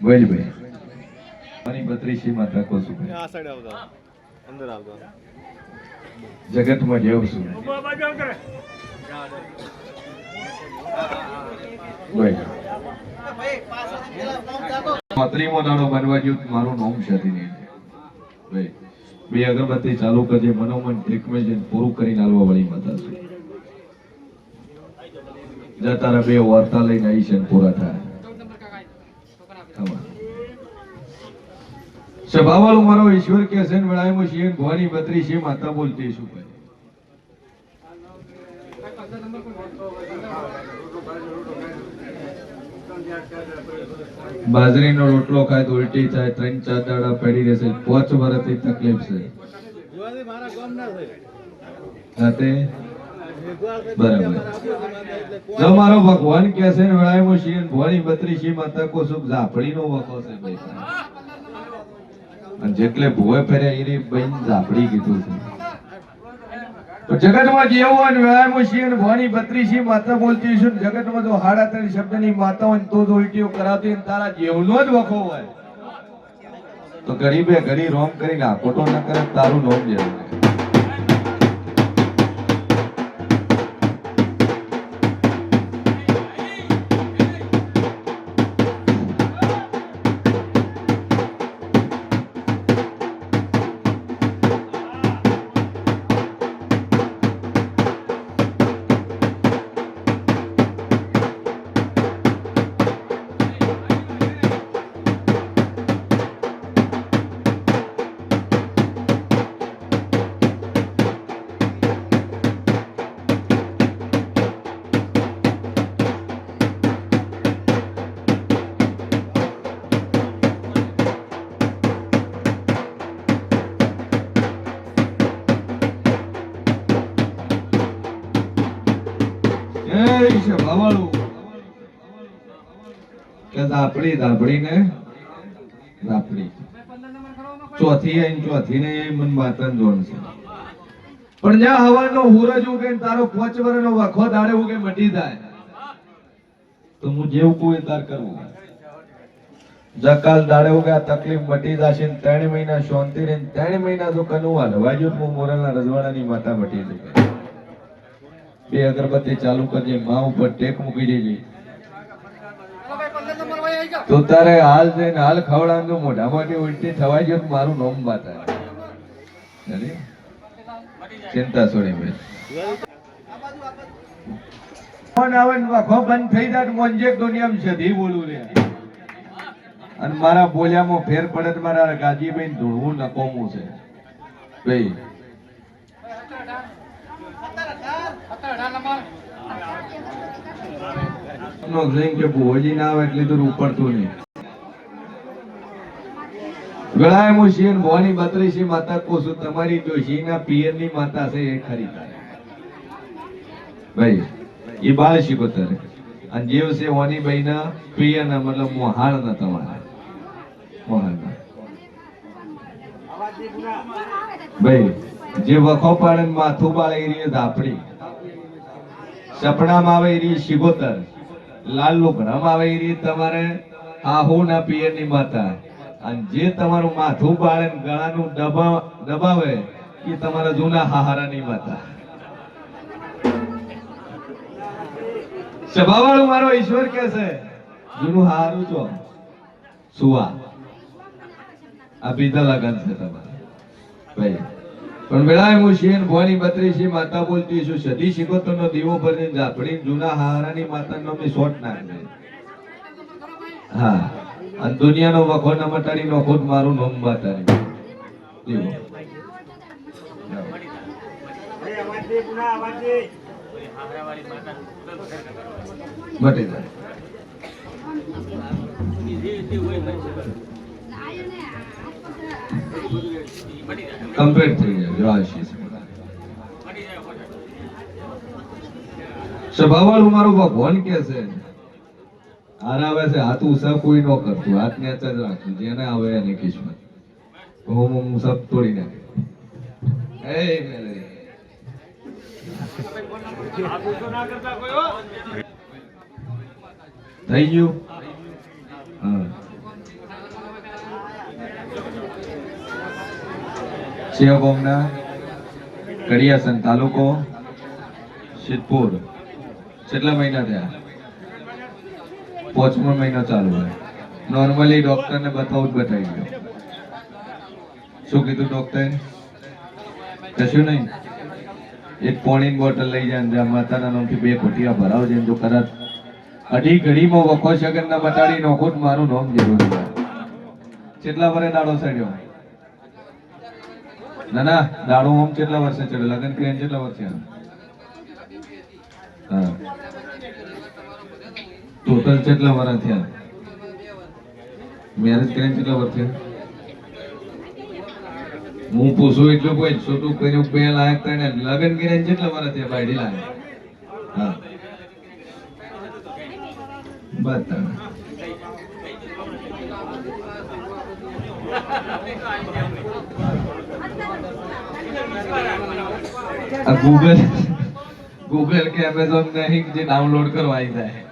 બોલ ભાઈ મારી બત્રીસી માં તકો છું અંદર આવતા જગતમાં જેવું છું બોલ દાડો બનવા ગયો તો મારું નોમ છે નહીં બે અગરબત્તી ચાલુ કરજે મનોમન ટ્રીટમેન્ટ પૂરું કરીને હાલવા વાળી માતા છે જા તારા બે વાર્તા લઈને આવી છે પૂરા થાય. સભાવાળું મારો ઈશ્વર કે છે ને વેળાએમાં શિયન ભવાની બત્રી છે માતા બોલતી શું ભાઈ બાજરીનો રોટલો ખાય તો ઉલટી થાય ત્રણ ચાર દાડા પડી રહેશે પોચ વર્ષથી તકલીફ છે. સાથે બરાબર. જો મારો ભગવાન કે છે ને વેળાએમાં શિયન ભવાની બત્રી છે માતા કો સુખ ઝાપડીનો વખો છે ભાઈ જેટલે ભોય પહેરે એ બહેન ઝાપડી કીધું છે. જગતમાં જેવું હોય ને વેળામાં શિયન ભવાની બત્રીસી માતા બોલતી ને જગતમાં જો હાડા ત્રણ શબ્દની માતા હોય તો ઉલટીઓ કરાવતી હોય ને તારા જેવનો જ વખો હોય. તો ગરીબે ગરી રોમ કરીને આકોટો ન કરે તારું નોમ જરૂર કે રાપડી ને રાપડી. ચોથી આઈ ચોથી ને મન માતન જોણ છે. પણ જ્યાં હવાનો હુરજ ઉગે તારો પોચ વરનો વખો દાડે ઉગે મટી જાય. તો હું જેવું કોઈ તાર કરવું. જકાલ દાડે ઉગે આ તકલીફ મટી જશે ને ત્રણ મહિના શાંતિ રહી ત્રણ મહિના જો કનુવા લવાજો હું મોરલના રજવાડાની માતા મટી જશે બે અગરબત્તી ચાલુ કરજે, મા ઉપર ટેક મૂકી દેજે. તો તારે હાલ જઈને હાલ ખવડાવવાનું મોઢામાંથી ઉલટી થવાય ગયો મારું નોમ બાતા ચિંતા છોડી મેં ફોન આવે ને આખો બંધ થઈ જાય મોંજે દુનિયામાં સધી બોલું રે અને મારા બોલ્યામાં ફેર પડે મારા ગાજીભાઈ ધૂળવું નકોમું છે. ભાઈ નો લઈને કે ભુવોજી ના આવે એટલે દૂર ઉપડતું નહીં. ગળાય હું શિયન ભવાની બત્રીસી માતા કોસુ, તમારી જોશી ના પિયરની માતા છે એ ખરી ભાઈ, એ બાળ શીખોતર અને જેવ છે વાની ભાઈ ના પિયર ના, મતલબ મોહાણ ના તમારા. મોહાણ ના. ભાઈ, જે વખો પાડે માથું બાળે એ ધાપડી સપનામાં આવે એ શિગોતર લાલ લુગડામાં આવે એ રીતે તમારે આહુ ના પિયરની માતા. અને જે તમારું માથું બાળે ગળાનું દબા દબાવે, એ તમારા જૂના હાહારા ની માતા. સભાવાળું મારો ઈશ્વર કે છે, જૂનું હારું છો? સુવા. આ બીજા લગન છે તમારે. ભાઈ પણ વેળાએ હું શેન ભવાની બત્રીસી માતા બોલતી છું સદી શિકોતરનો દીવો ભરીને ઝાપડી જૂના હારાની માતા નો મેં શોટ નાખે હા અને દુનિયાનો વખો ન મટાડી, નો ખુદ મારું નોમ માતાની દીવો. મટી કમ્પ્લીટ થઈ જાય જો આશીષ સ્વભાવવાળું મારું ભગવાન કે છે. હાર આવે છે હાથ ઉસા કોઈ ન કરતું હાથ ને જ રાખતું જેને આવે એને કિસ્મત હું હું સબ તોડી નાખે. એ મેલે થઈ ગયું હા શિવગોમના કડિયાસન તાલુકો સિદ્ધપુર. કેટલા મહિના થયા? પોચમો મહિનો ચાલુ હોય. નોર્મલી ડોક્ટરને બતાવું જ બતાવી ગયો શું કીધું ડોક્ટરે કશું નહીં? એક પોણીની બોટલ લઈ જાય ને માતાના નામથી બે કોટિયા ભરાવજે જો કદાચ અઢી ઘડીમાં વખો સગન ના બતાડી નોખો મારું નામ જરૂર છે કેટલા વરે દાડો ચડ્યો ના ના, દાડો ઓમ કેટલા વર્ષે ચડે? લગન ક્રિયા કેટલા વર્ષે હા. ટોટલ કેટલા વર્ષ થયા? મેરેજ કરીને કેટલા વર્ષ થયા? હું પૂછું એટલું કોઈ છોટું કર્યું, બે લાયક તને લગન કર્યા કેટલા વર્ષ થયા બાયડી લાયક? હા. બતા આ ગૂગલ ગૂગલ કે એમેઝોન નહીં જે ડાઉનલોડ કરવા આવી જાય.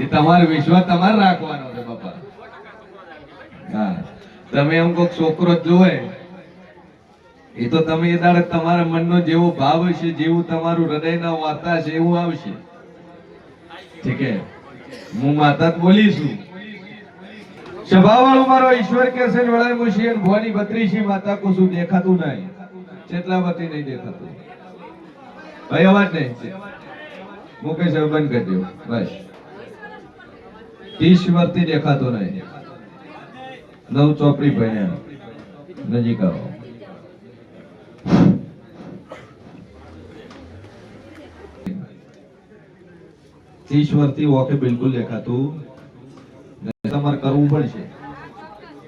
એ તમારો વિશ્વાસ તમારે રાખવાનો છે, બાપા. હા. તમે એમ કોઈક છોકરો જોવે. એ તો તમે એ દાડે તમારા મનનો જેવો ભાવ હશે, જેવું તમારું હૃદયના વાર્તા છે એવું આવશે. ઠીક છે હું માતા બોલીશું સ્વભાવવાળો મારો ઈશ્વર કે છે વળાય મુશી ભવાની બત્રીસી માતા કો શું દેખાતું નહીં. ચેટલા વતી નહીં દેખાતું. ભાઈ, અવાજ નહીં. મુકેશ હવે બંધ કરી દો. બસ. ત્રીસ દેખાતો નહીં. નવ ચોપડી ભણ્યા. નજીક આવો. ત્રીસ વર્ષથી વોકે બિલકુલ દેખાતું. તમારે કરવું પડશે.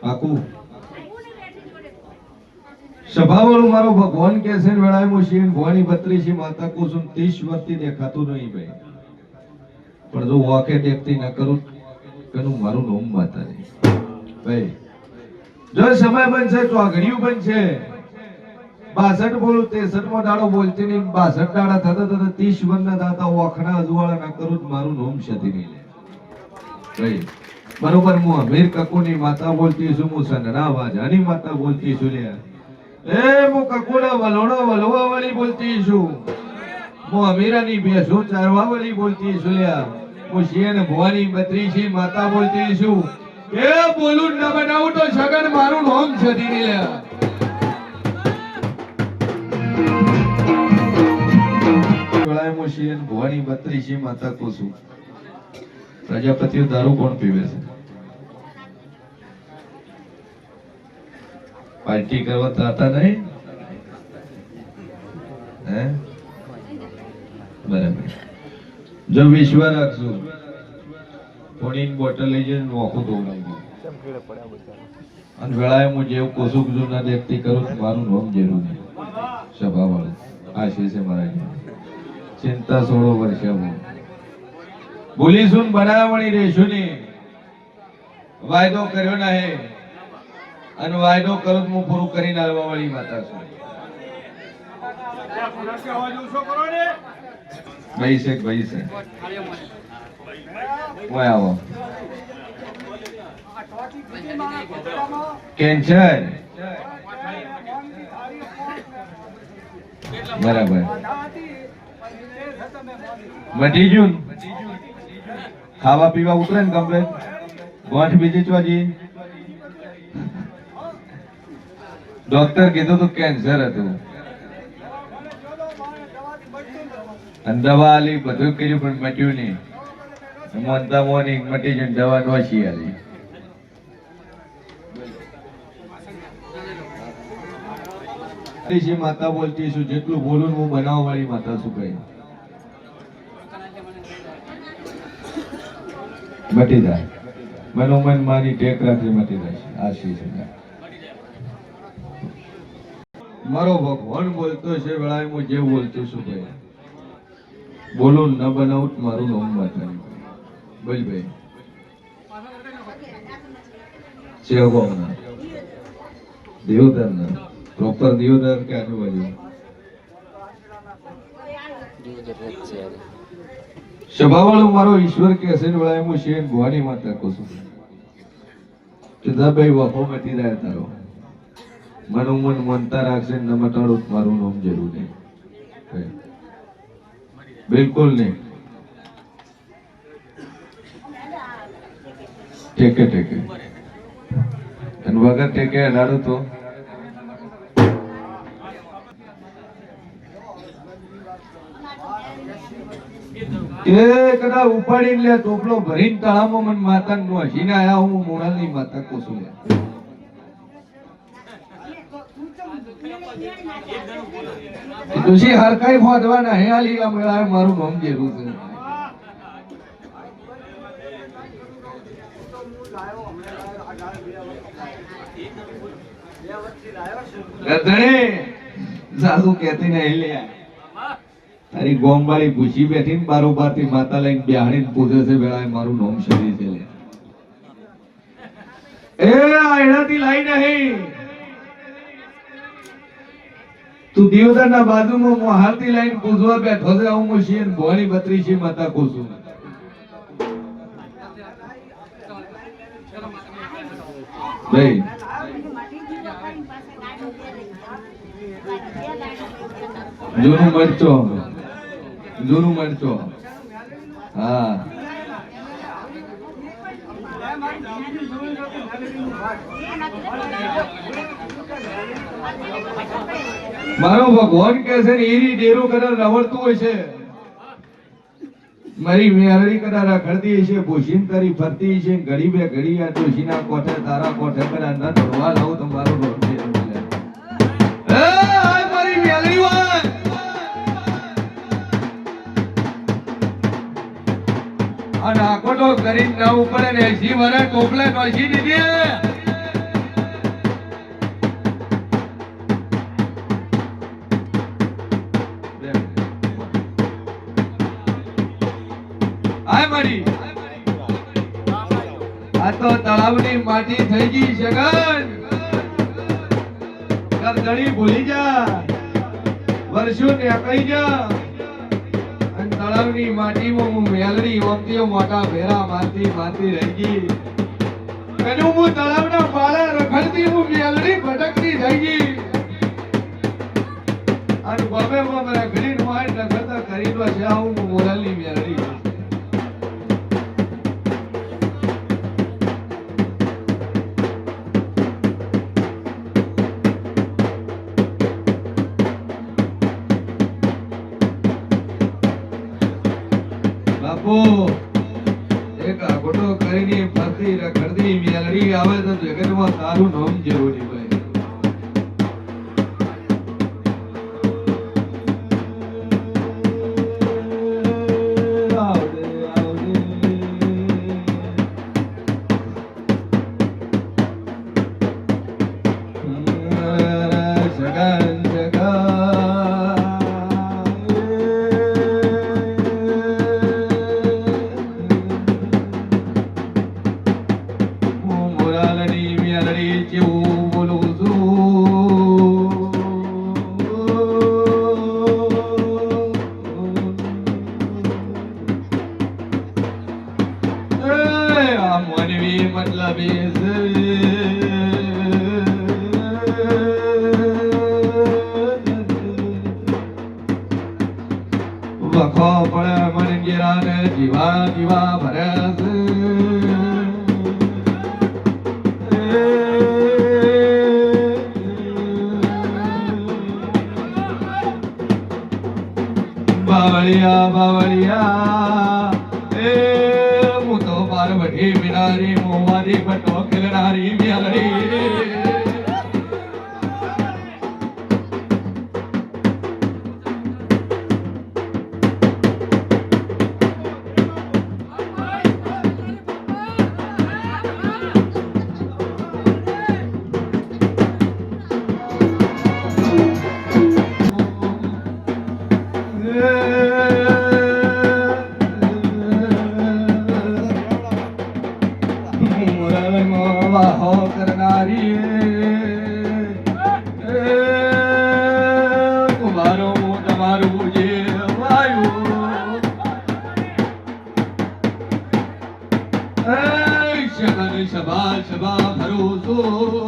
પાકું. સભાવાળું મારો ભગવાન કે છે વેળાએ ભવાની બત્રીસી માતા કુસુમ ત્રીસ વર્ષથી દેખાતું નહીં ભાઈ. પણ જો વાકે દેખતી ન કરું તેનું મારું નોમ માતા ભાઈ, જો સમય બનશે ચોઘડિયું બનશે. બાસઠ બોલું ત્રેસઠમાં દાડો બોલતી નહીં, બાસઠ દાડા થતા થતા ત્રીસ વર્ષના થતા ઓખના અજવાળા ના કરું મારું નોમ છતી નહીં ભાઈ, બરોબર, હું અમીર કકુની માતા બોલતી છું, હું સંધના વાજાની માતા બોલતી છું લે એ મારું નામ છતી લ્યા. વેળાએ હું બત્રીસી માતા કહું છું. પ્રજાપતિઓ દારૂ કોણ પીવે છે? પાર્ટી કરવા થતા નહીં? હે? બરાબર. જો વિશ્વ રાખશું થોડી બોટલ લઈ જઈને નોખું ધોવડાવી અને વેળાએ હું જેવું કોસુક જો ના દેખતી કરું મારું નોમ જરૂર નહીં સભા વાળું આશીષ છે મારા ચિંતા સોળો વર્ષે હું. ને બનાવવાની રહેશું ને વાયદો કર્યો નહીં. અને વાયદો કરું હું પૂરું કરીને આવવા વાળી માતા છું. ભાઈ છે ભાઈ છે? આવો. કેન્સર બરાબર. બધી જુન ખાવા પીવા ઉતરે ને કમ્પ્લેટ? ગોઠ બીજી ચોજી ડોક્ટર કીધું તું કેન્સર હતું. દવા બધું કર્યું, પણ મટ્યું નહીં. મોનતા મોની મટી જઈને દવા નોશી આલી. જે માતા બોલતી છું, જેટલું બોલું હું બનાવવા વાળી માતા શું કઈ મટી જાય. મનોમન મારી ટેક રાખી મટી જાય આશીષ મારો ભગવાન બોલતો છે વેળાએ હું જે બોલતો છું ભાઈ બોલું ન બનાવું, મારું નામ બતાવ્યું બોલ ભાઈ. શિવગોમના દેવધરના પ્રોપર દેવધર કે આજુબાજુ? સભાવાળો મારો ઈશ્વર કે ને વળાય હું શેર ગુવાની માતા કહું છું. સીધાભાઈ વફો મટી રહ્યા તારો. મનું મન મનતા રાખશે મારું નામ જરૂર નહીં. બિલકુલ નહીં. ટેકે ટેકે અને વગર ટેકે અડાડું તો? એ કદા ઉપાડીને લે ટોપલો ભરીને તળામાં મને માતા નો હસીને આયા હું મોરાલની માતા કોસું લે. તુસી હરકાઈ ફોદવાના હે આ લીલા મેળા મારું મમ જેવું છે. બેઠી ને બારોબારથી માતા લઈને બેહાડીને પૂછે છે મારું નામ શરી છે એ આયણાથી લાઈ નહીં તું દિયોદરના બાજુમાં હાલતી લાઈન પૂછવા બેઠો છે, હું અને ભોળી બત્રી છે માતા પૂછું ભાઈ જૂનું મરચો જૂનું મરચો હા. મારો ભગવાન કે છે એરી ડેરો કદાચ રવડતું હોય છે. મારી મેરડી કદાચ રખડતી છે ભૂષીન કરી ફરતી છે ઘડી બે ઘડી આ તુલસીના કોઠે, તારા કોઠે, કદાચ ન ધોવા લઉં તો મારો રોડ છે મારી મેલડી કરીને ના ઉપડે ને એસી વરે ટોપલે નોસી દીધી તળાવની માટી થઈ ગઈ સગન કરદણી ભૂલી જા. વર્ષો નીકળી જા. અને તળાવની માટીમાં હું મેલડી ઓમતીઓ મોટા ભેરા મારતી મારતી રહી ગઈ. કનું હું તળાવના પાળા રખડતી હું મેલડી ભટકતી થઈ ગઈ. અને બબે બબે રખડીને મારી રખડતા કરી લો છે હું મોરલની મેલડી. એક આગોટો કરીને ફરતી રખડતી મેલડી આવે તો જગતમાં તારું નામ જરૂરી ભાઈ બિનારી મોવારી ભટો ખેલનારી મ્યાલડી શબા શબા ભરોસો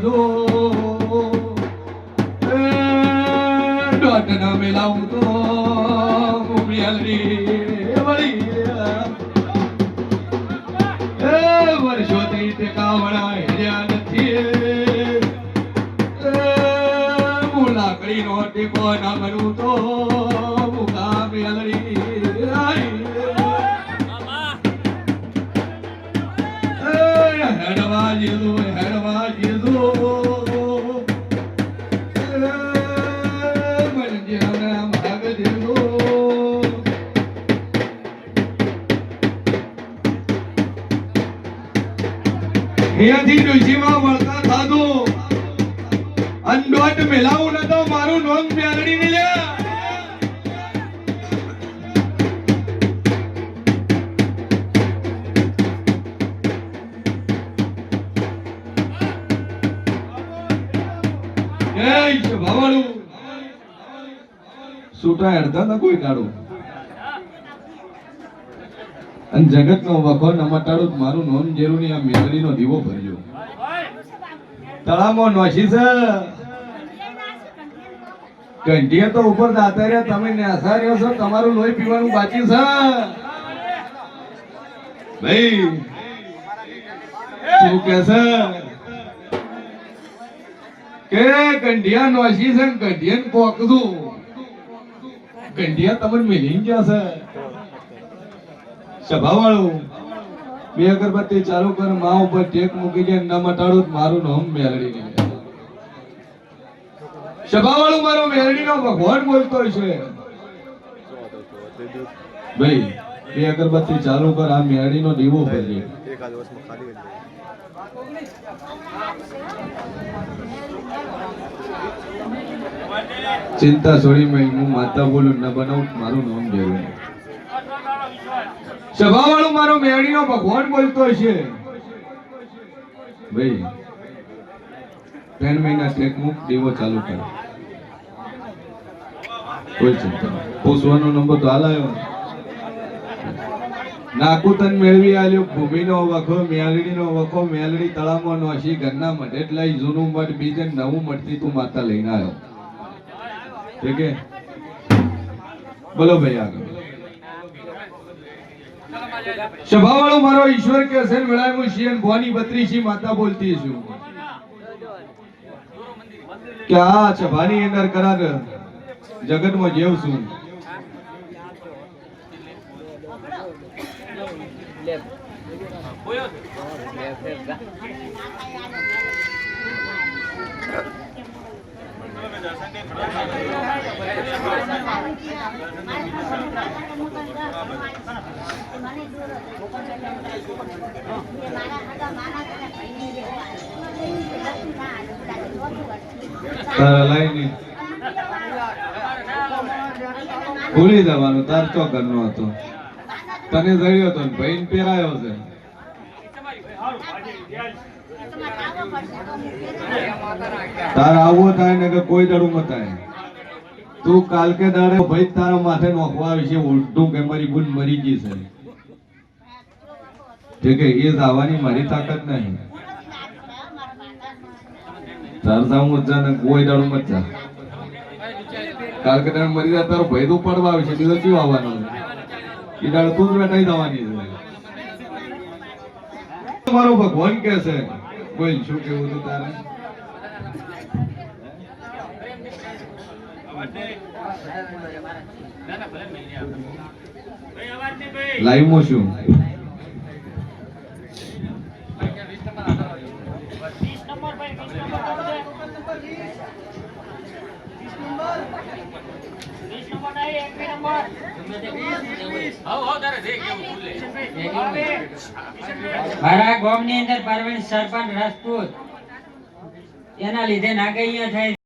થાજો મેલાવું તો મેલડી વળી. એ વર્ષોથી ટેકાવણા હેર્યા નથી. હું લાકડીનો ટેકો ના કરું તો મુકા આઈ. હેડવા જેલો અહીંયાથી ડોશીમાં વળતા સાધુ. અંડોટ મેલાવું નતો મારું નોમ પ્યારડી મિલ્યા. સૂટા હેડતા ના કોઈ દાડું અને જગત નો વખો નમટાડું મારું નોન જેરું આ મેલડી નો દીવો ભર્યો તળામાં નોશી છે. કંટીએ તો ઉપર દાતા તમે ન્યાસા છો, તમારું લોહી પીવાનું બાકી છે. ભાઈ, શું કે છે? કે ગંઢિયા નોશી છે ગંઢિયાને પોકતું ગંઢિયા તમને મિલી ગયા છે. સભાવાળું બે અગરબત્તી ચાલુ કરમાં ઉપર ટેક મૂકી દે ન મટાડું મારું નામ મેલડી નહીં સભાવાળું મારો મેલડી નો ભગવાન બોલતો છે. ભાઈ બે અગરબત્તી ચાલુ કર આ મેલડી નો દીવો ભરીએ. ચિંતા છોડી મેં હું માતા બોલું ન બનાવું મારું નામ જરૂર સભાવાળું મારો મેલડી નો ભગવાન બોલતો છે ભાઈ, ત્રણ મહિના ટેક મુક, દેવો ચાલુ કરો. કોઈ ચિંતા પૂછવાનો નંબર તો હાલ નાકુતન તન મેળવી આલ્યો, ભૂમિનો વખો મેલડીનો વખો મેલડી તળાવમાં નોશી ઘરના મઢ એટલે જૂનું મઠ બીજે નવું મઠથી તું માતા લઈને આવ્યો. ઠીક બોલો ભાઈ આગળ. સભાવાળો મારો ઈશ્વર કે છે વેળાયું શિયન ભવાની બત્રીસી માતા બોલતી છું. કે આ સભાની અંદર કરાર જગતમાં જેવ છું. ભૂલી જવાનું, તાર ઘરનો હતો? તને જડ્યો હતો ને ભાઈને પહેરાયો છે. તાર આવવો થાય ને કે કોઈ દાડું મતાય. તું કાલ કે દાડે ભાઈ તારા માથે નોખવા વિશે ઉલટું કે મારી બુન મરી ગઈ છે. હે એ જવાની મારી તાકાત નહીં. જા જા જા ભાઈ તો પડવા બીજો જ છે. મારો ભગવાન કે છે, બોલ, શું કેવું તું તારે? લાઈવમાં શું? મારા ગામની અંદર પરવીન સરપંચ રાજપૂત. એના લીધે નાગૈયા થાય.